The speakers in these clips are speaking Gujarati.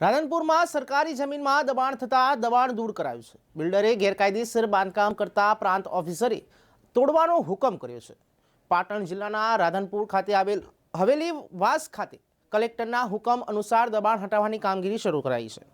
રાધનપુરમાં સરકારી જમીનમાં દબાણ થતાં દબાણ દૂર કરાયું છે. બિલ્ડરે ગેરકાયદેસર બાંધકામ કરતા પ્રાંત ઓફિસરે તોડવાનો હુકમ કર્યો છે. પાટણ જિલ્લાના રાધનપુર ખાતે આવેલ હવેલી વાસ ખાતે કલેક્ટરના હુકમ અનુસાર દબાણ હટાવવાની કામગીરી શરૂ કરાઈ છે.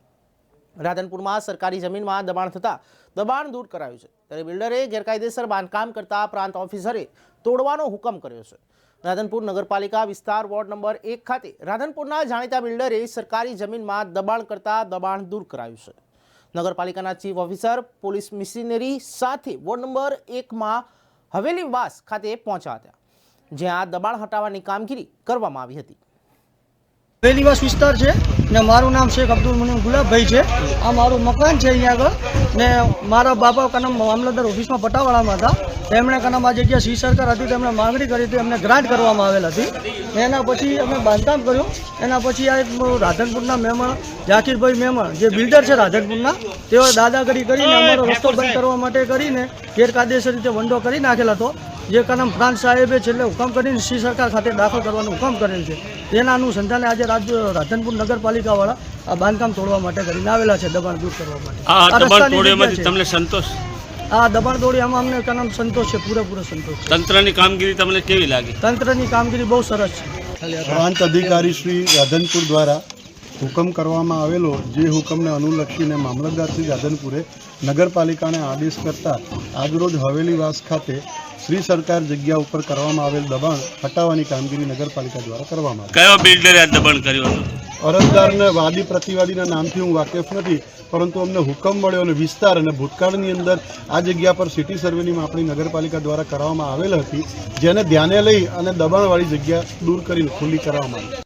રાધનપુરમાં સરકારી જમીનમાં દબાણ થતાં દબાણ દૂર કરાયું છે. ત્યારે બિલ્ડરે ગેરકાયદેસર બાંધકામ કરતા પ્રાંત ઓફિસરે તોડવાનો હુકમ કર્યો છે. રાધનપુર નગરપાલિકા વિસ્તાર વોર્ડ નંબર એક ખાતે રાધનપુરના જાણીતા બિલ્ડરે સરકારી જમીનમાં દબાણ કરતા દબાણ દૂર કરાયું છે. નગરપાલિકાના ચીફ ઓફિસર, પોલીસ મિશનરી સાથે વોર્ડ નંબર એકમાં હવેલી વાસ ખાતે પહોંચ્યા હતા, જ્યાં દબાણ હટાવવાની કામગીરી કરવામાં આવી હતી. બેલીવાસ વિસ્તાર છે ને મારું નામ શેખ અબ્દુલ મુનિમ ગુલાબભાઈ છે. આ મારું મકાન છે અહીંયા આગળ. ને મારા બાપા કનમ મામલતદાર ઓફિસમાં પટાવાળામાં હતા. એમણે કનમ આ જગ્યા સી સરકાર હતી તેમણે માંગણી કરી હતી એમને ગ્રાન્ટ કરવામાં આવેલ હતી. એના પછી અમે બાંધકામ કર્યું. એના પછી આ એક રાધનપુરના મહેમાન ઝાકીરભાઈ મહેમાન જે બિલ્ડર છે રાધનપુરના તેઓ દાદાગીરી કરીને અમારો રસ્તો બંધ કરવા માટે કરીને ગેરકાયદેસર રીતે વંડો કરી નાખેલ હતો. જે કલમ પ્રાંત સાહેબે છેલ્લે હુકમ કરીને સી સરકાર ખાતે દાખલ કરવાનો હુકમ કરેલ છે. તેના અનુસંધાને આજે રાજ્ય રાધનપુર નગરપાલિકાવાળા આ બાંધકામ તોડવા માટે કરીને આવેલા છે દબાણ દૂર કરવા માટે. તમને સંતોષ? આ દબાણ તોડ્યામાં અમને કલમ સંતોષ છે પૂરેપૂરો સંતોષ તંત્રની કામગીરી તમને કેવી લાગી? તંત્રની કામગીરી બહુ સરસ છે. પ્રાંત અધિકારી શ્રી રાધનપુર દ્વારા હુકમ કરવામાં આવેલો જે હુકમને અનુલક્ષીને મામલતદાર શ્રી રાધનપુરે નગરપાલિકાને આદેશ કરતા આજરોજ હવેલીવાસ ખાતે શ્રી સરકાર જગ્યા ઉપર કરવામાં આવેલ દબાણ હટાવવાની કામગીરી નગરપાલિકા દ્વારા કરવામાં આવી. કયો બિલ્ડરે આ દબાણ કર્યું અરજદારને વાદી પ્રતિવાદીના નામથી હું વાકેફ નથી પરંતુ અમને હુકમ મળ્યો અને વિસ્તાર અને ભૂતકાળની અંદર આ જગ્યા પર સિટી સર્વેની માપણી નગરપાલિકા દ્વારા કરવામાં આવેલ હતી જેને ધ્યાને લઈ અને દબાણવાળી જગ્યા દૂર કરીને ખુલ્લી કરવામાં આવી.